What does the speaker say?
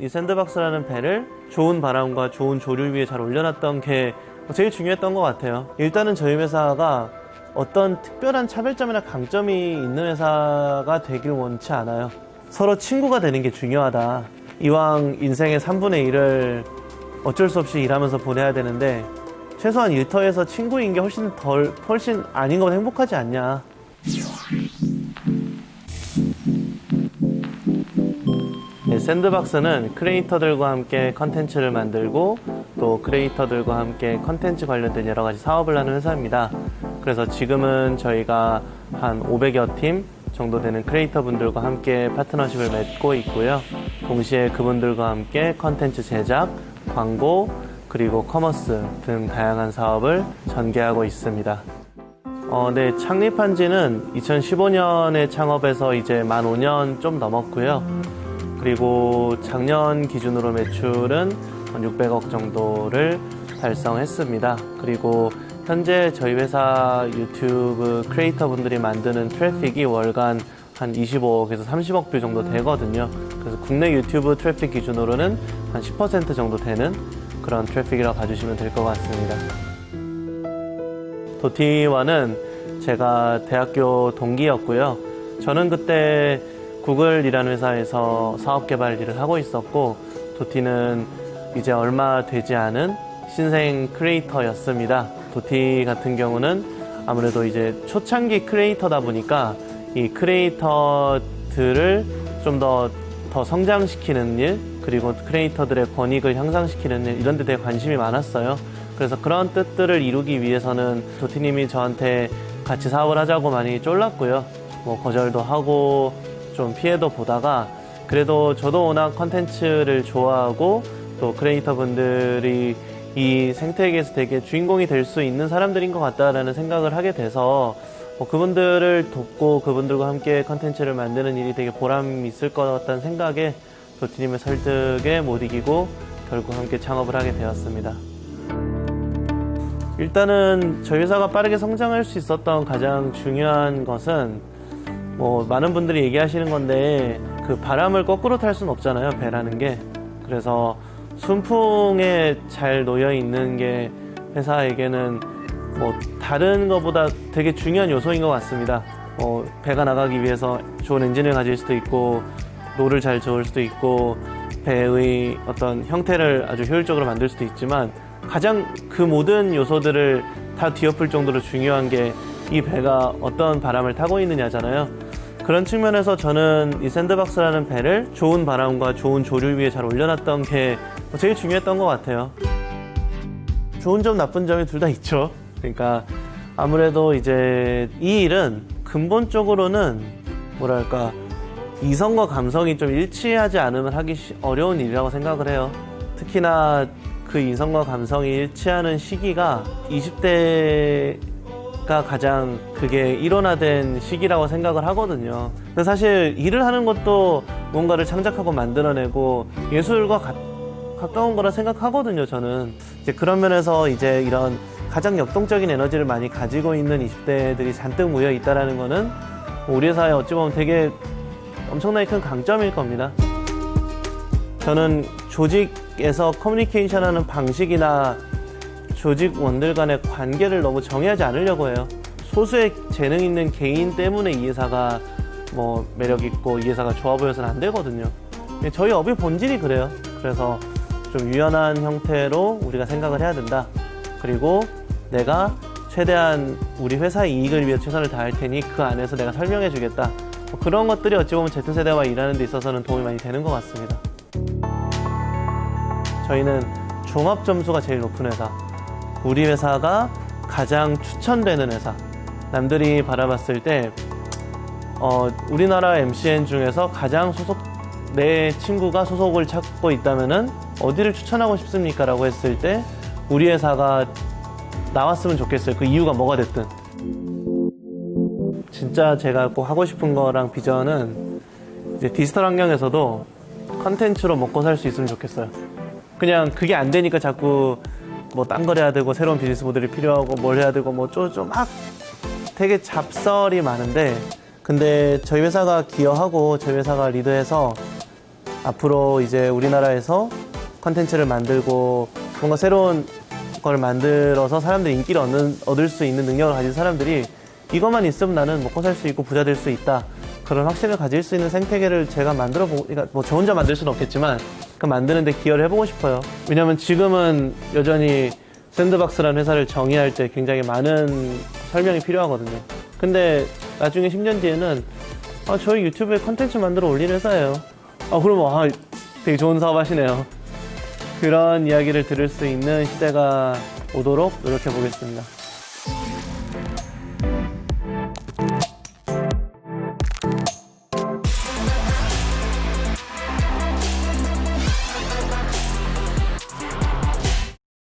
이 샌드박스라는 배를 좋은 바람과 좋은 조류 위에 잘 올려놨던 게 제일 중요했던 것 같아요. 일단은 저희 회사가 어떤 특별한 차별점이나 강점이 있는 회사가 되길 원치 않아요. 서로 친구가 되는 게 중요하다. 이왕 인생의 3분의 1을 어쩔 수 없이 일하면서 보내야 되는데 최소한 일터에서 친구인 게 훨씬 덜, 훨씬 아닌 건 행복하지 않냐. 샌드박스는 크리에이터들과 함께 컨텐츠를 만들고 또 크리에이터들과 함께 컨텐츠 관련된 여러 가지 사업을 하는 회사입니다. 그래서 지금은 저희가 한 500여 팀 정도 되는 크리에이터 분들과 함께 파트너십을 맺고 있고요. 동시에 그분들과 함께 컨텐츠 제작, 광고, 그리고 커머스 등 다양한 사업을 전개하고 있습니다. 어, 네, 창립한 지는 2015년에 창업해서 이제 만 5년 좀 넘었고요. 그리고 작년 기준으로 매출은 한 600억 정도를 달성했습니다. 그리고 현재 저희 회사 유튜브 크리에이터 분들이 만드는 트래픽이 월간 한 25억에서 30억 뷰 정도 되거든요. 그래서 국내 유튜브 트래픽 기준으로는 한 10% 정도 되는 그런 트래픽이라고 봐주시면 될 것 같습니다. 도티와는 제가 대학교 동기였고요. 저는 그때 구글이라는 회사에서 사업 개발 일을 하고 있었고, 도티는 이제 얼마 되지 않은 신생 크리에이터였습니다. 도티 같은 경우는 아무래도 이제 초창기 크리에이터다 보니까 이 크리에이터들을 좀 더 더 성장시키는 일, 그리고 크리에이터들의 권익을 향상시키는 일, 이런 데 되게 관심이 많았어요. 그래서 그런 뜻들을 이루기 위해서는 도티님이 저한테 같이 사업을 하자고 많이 쫄랐고요. 뭐 거절도 하고 좀 피해도 보다가 그래도 저도 워낙 컨텐츠를 좋아하고 또 크리에이터 분들이 이 생태계에서 되게 주인공이 될 수 있는 사람들인 것 같다라는 생각을 하게 돼서 뭐 그분들을 돕고 그분들과 함께 컨텐츠를 만드는 일이 되게 보람 있을 것 같다는 생각에 도티님의 설득에 못 이기고 결국 함께 창업을 하게 되었습니다. 일단은 저희 회사가 빠르게 성장할 수 있었던 가장 중요한 것은 뭐 많은 분들이 얘기하시는 건데 그 바람을 거꾸로 탈 수는 없잖아요 배라는 게 그래서 순풍에 잘 놓여 있는 게 회사에게는 뭐 다른 것보다 되게 중요한 요소인 것 같습니다. 뭐 배가 나가기 위해서 좋은 엔진을 가질 수도 있고 노를 잘 저을 수도 있고 배의 어떤 형태를 아주 효율적으로 만들 수도 있지만 가장 그 모든 요소들을 다 뒤엎을 정도로 중요한 게 이 배가 어떤 바람을 타고 있느냐잖아요. 그런 측면에서 저는 이 샌드박스라는 배를 좋은 바람과 좋은 조류 위에 잘 올려놨던 게 제일 중요했던 것 같아요. 좋은 점, 나쁜 점이 둘 다 있죠. 그러니까 아무래도 이제 이 일은 근본적으로는 뭐랄까 이성과 감성이 좀 일치하지 않으면 하기 쉬- 어려운 일이라고 생각을 해요. 특히나 그 이성과 감성이 일치하는 시기가 20대 가 가장 그게 일원화된 시기라고 생각을 하거든요. 근데 사실 일을 하는 것도 뭔가를 창작하고 만들어내고 예술과 가, 가까운 거라 생각하거든요, 저는. 이제 그런 면에서 이제 이런 가장 역동적인 에너지를 많이 가지고 있는 20대들이 잔뜩 모여 있다라는 거는 우리 회사에 어찌 보면 되게 엄청나게 큰 강점일 겁니다. 저는 조직에서 커뮤니케이션 하는 방식이나 조직원들 간의 관계를 너무 정의하지 않으려고 해요. 소수의 재능 있는 개인 때문에 이 회사가 뭐 매력 있고 이 회사가 좋아 보여서는 안 되거든요. 저희 업의 본질이 그래요. 그래서 좀 유연한 형태로 우리가 생각을 해야 된다. 그리고 내가 최대한 우리 회사의 이익을 위해 최선을 다할 테니 그 안에서 내가 설명해 주겠다. 뭐 그런 것들이 어찌 보면 Z세대와 일하는 데 있어서는 도움이 많이 되는 것 같습니다. 저희는 종합 점수가 제일 높은 회사. 우리 회사가 가장 추천되는 회사. 남들이 바라봤을 때, 어, 우리나라 MCN 중에서 가장 소속, 내 친구가 소속을 찾고 있다면은 어디를 추천하고 싶습니까? 라고 했을 때, 우리 회사가 나왔으면 좋겠어요. 그 이유가 뭐가 됐든. 진짜 제가 꼭 하고 싶은 거랑 비전은 이제 디지털 환경에서도 컨텐츠로 먹고 살 수 있으면 좋겠어요. 그냥 그게 안 되니까 자꾸 뭐 딴 걸 해야 되고 새로운 비즈니스 모델이 필요하고 뭘 해야 되고 뭐 쪼쪼 막 되게 잡설이 많은데 근데 저희 회사가 기여하고 저희 회사가 리드해서 앞으로 이제 우리나라에서 컨텐츠를 만들고 뭔가 새로운 걸 만들어서 사람들이 인기를 얻는, 얻을 수 있는 능력을 가진 사람들이 이것만 있으면 나는 먹고 살 수 있고 부자 될 수 있다. 그런 확신을 가질 수 있는 생태계를 제가 만들어 보고, 그러니까 뭐 저 혼자 만들 수는 없겠지만 그 만드는데 기여를 해보고 싶어요. 왜냐면 지금은 여전히 샌드박스라는 회사를 정의할 때 굉장히 많은 설명이 필요하거든요. 근데 나중에 10년 뒤에는 아, 저희 유튜브에 컨텐츠 만들어 올리는 회사예요. 아, 그럼 아, 되게 좋은 사업 하시네요. 그런 이야기를 들을 수 있는 시대가 오도록 노력해 보겠습니다.